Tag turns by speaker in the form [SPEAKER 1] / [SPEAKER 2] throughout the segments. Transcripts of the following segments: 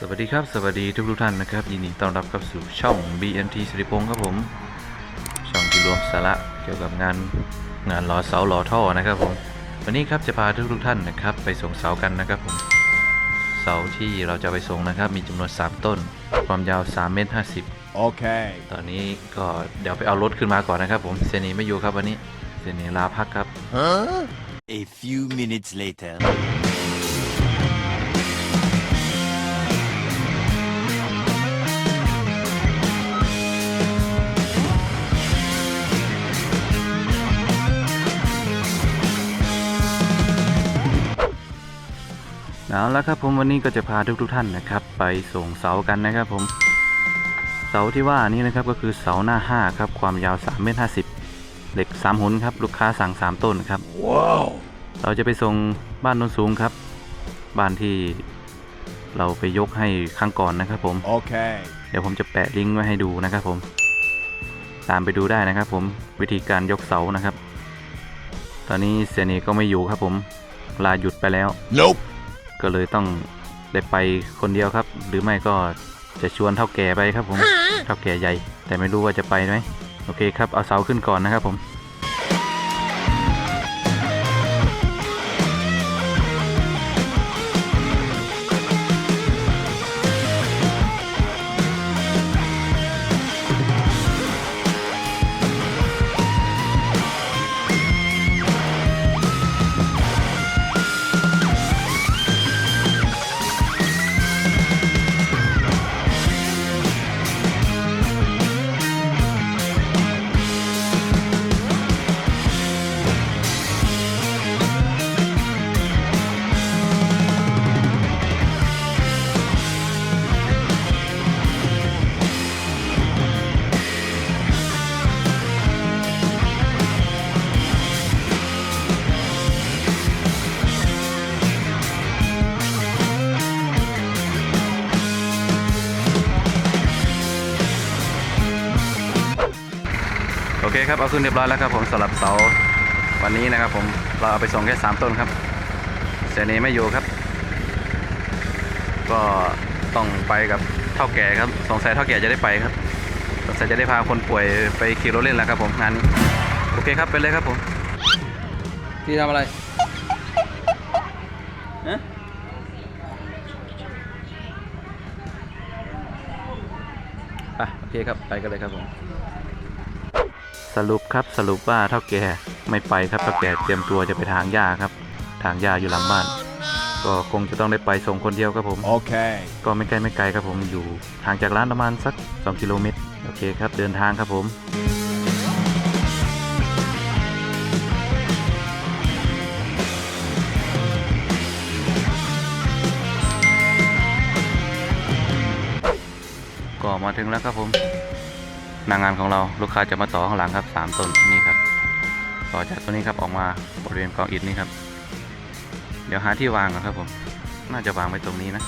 [SPEAKER 1] สวัสดีครับ สวัสดีทุกทุกๆท่านนะครับ ยินดีต้อนรับเข้าสู่ช่อง BNT สิริพงศ์ครับผม ช่องที่รวมสาระเกี่ยวกับงานงานหล่อเสาหล่อท่อนะครับผม วันนี้ครับจะพาทุกทุกๆท่านนะครับ ไปส่งเสากันนะครับผมเสาที่เราจะไปส่งนะครับ มีจำนวน 3 ต้น ความยาว3เมตร50
[SPEAKER 2] Okay.
[SPEAKER 1] ตอนนี้ก็เดี๋ยวไปเอารถขึ้นมาก่อนนะครับ ผมเซนีไม่อยู่ครับวันนี้เซนีลาพักครับ
[SPEAKER 2] Huh?
[SPEAKER 3] A few minutes later.
[SPEAKER 1] เอาละครับผมวันนี้ก็จะพาทุกทุกๆท่านนะครับ ไปส่งเสากันนะครับผม เสาที่ว่านี้นะครับก็คือเสาหน้า 5 ครับความยาว3เมตร50 เหล็ก 3หุนครับลูกค้าสั่ง 3 ต้นครับ
[SPEAKER 2] Wow.
[SPEAKER 1] เราจะไปส่งบ้านโนนสูงครับ บ้านที่เราไปยกให้ครั้งก่อนนะครับผม
[SPEAKER 2] Okay.
[SPEAKER 1] เดี๋ยวผมจะแปะลิงก์ไว้ให้ดูนะครับผม ตามไปดูได้นะครับผมวิธีการยกเสานะครับ ตอนนี้เซนีก็ไม่อยู่ครับผมลาหยุดไปแล้ว
[SPEAKER 2] Nope.
[SPEAKER 1] ก็เลยต้องได้ไปคนเดียวครับ หรือไม่ก็จะชวนเท่าแก่ไปครับผมเท่าแก่ใหญ่ แต่ไม่รู้ว่าจะไปไหมโอเคครับเอาเสาขึ้นก่อนนะครับผม ครับ เอาขึ้นเรียบร้อยแล้วครับผมสำหรับเสาวันนี้นะครับผมเราเอาไปส่งแค่สามต้นครับเซนีไม่อยู่ครับ ก็ต้องไปกับเท่าแก่ครับสงสัยเท่าแก่จะได้ไปครับสงสัยจะได้พาคนป่วยไปขี่รถเล่นแล้วครับผมงานนี้โอเคครับไปเลยครับผมพี่ทำอะไรฮะอะโอเคครับไปกันเลยครับผม สรุปครับสรุปว่าเท่าแก่ไม่ไปครับเท่าแก่เตรียมตัวจะไปทางหญ้าครับ ทางหญ้าอยู่หลังบ้าน ก็คงจะต้องได้ไปส่งคนเดียวครับผม
[SPEAKER 2] Okay.
[SPEAKER 1] ก็ไม่ไกลไม่ไกลครับผมอยู่ห่างจากร้านประมาณสัก 2 กิโลเมตรโอเคครับเดินทางครับผมก็มาถึงแล้วครับผม นางงานของเราลูกค้าจะมาต่อข้างหลังครับ 3ต้นนี่ครับ ต่อจากตัวนี้ครับออกมาบริเวณกองอิฐนี่ครับ เดี๋ยวหาที่วางก่อนครับผม น่าจะวางไว้ตรงนี้นะ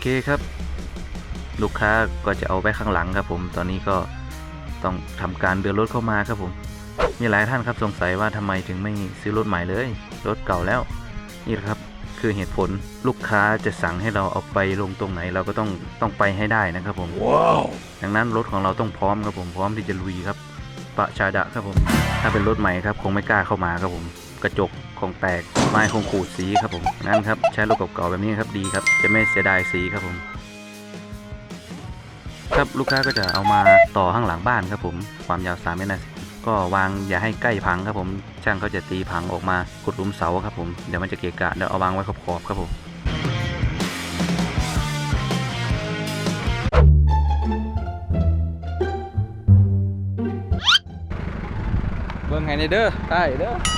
[SPEAKER 1] เคครับ ลูกค้าก็จะเอาไว้ข้างหลังครับ ผมตอนนี้ก็ต้องทำการเดินรถเข้ามาครับผม มีหลายท่านครับสงสัยว่าทำไมถึงไม่ซื้อรถใหม่เลย รถเก่าแล้วนี่แหละครับคือเหตุผลลูกค้าจะสั่งให้เราเอาไปลงตรงไหนเราก็ต้องต้องไปให้ได้นะครับผม
[SPEAKER 3] Wow.
[SPEAKER 1] ดังนั้นรถของเราต้องพร้อมครับผมพร้อมที่จะลุยครับปะชาดะครับผม ถ้าเป็นรถใหม่ครับคงไม่กล้าเข้ามาครับผม กระจกคงแตกไม้คงขูดสีครับผมงั้นครับใช้รถเก่าๆแบบนี้ครับดีครับ จะไม่เสียดายสีครับผม ครับลูกค้าก็จะเอามาต่อข้างหลังบ้านครับผม ความยาว3เมตรนะก็วางอย่าให้ใกล้พังครับผม ช่างเขาจะตีพังออกมากดลุมเสาครับผมเดี๋ยวมันจะเกะกะเดี๋ยวเอาวางไว้ขอบๆครับผมเบิ่งให้ในเด้อได้เด้อ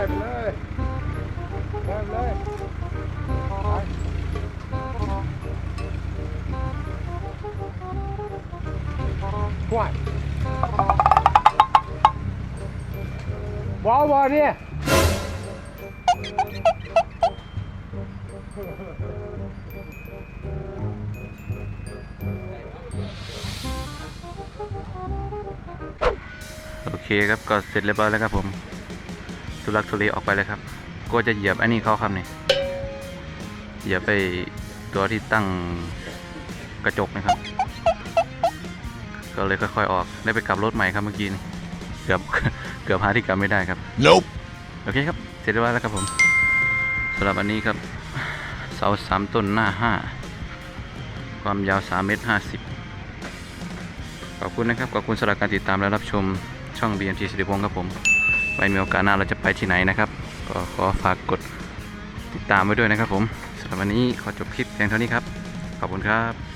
[SPEAKER 1] ไป
[SPEAKER 2] เลยไปเลยไปว้ายว้าวว้าวเนี่ย
[SPEAKER 1] โอเคครับก็เสร็จเรียบร้อยแล้วครับผม ทุลักทุเลออกไปเลยครับก็จะเหยียบอันนี้เขาครับนี่เหยียบไปตัวที่ตั้งกระจกนะครับ ก็เลยค่อยๆออก ได้ไปกลับรถใหม่ครับเมื่อกี้นี่เกือบเกือบหาที่กลับไม่ได้ครับ
[SPEAKER 3] Nope.
[SPEAKER 1] โอเคครับ เสร็จเรียบร้อยแล้วครับผมสำหรับอันนี้ครับ เสาสามต้นหน้าห้าความยาว3เมตร50 ขอบคุณนะครับ ขอบคุณสำหรับการติดตามและรับชมช่อง BMT สิริพงศ์ครับผม ไปมีโอกาสหน้าเราจะไปที่ไหนนะครับ ก็ขอฝากกดติดตามไว้ด้วยนะครับผมสำหรับวันนี้ขอจบคลิปเพียงเท่านี้ครับ ขอบคุณครับ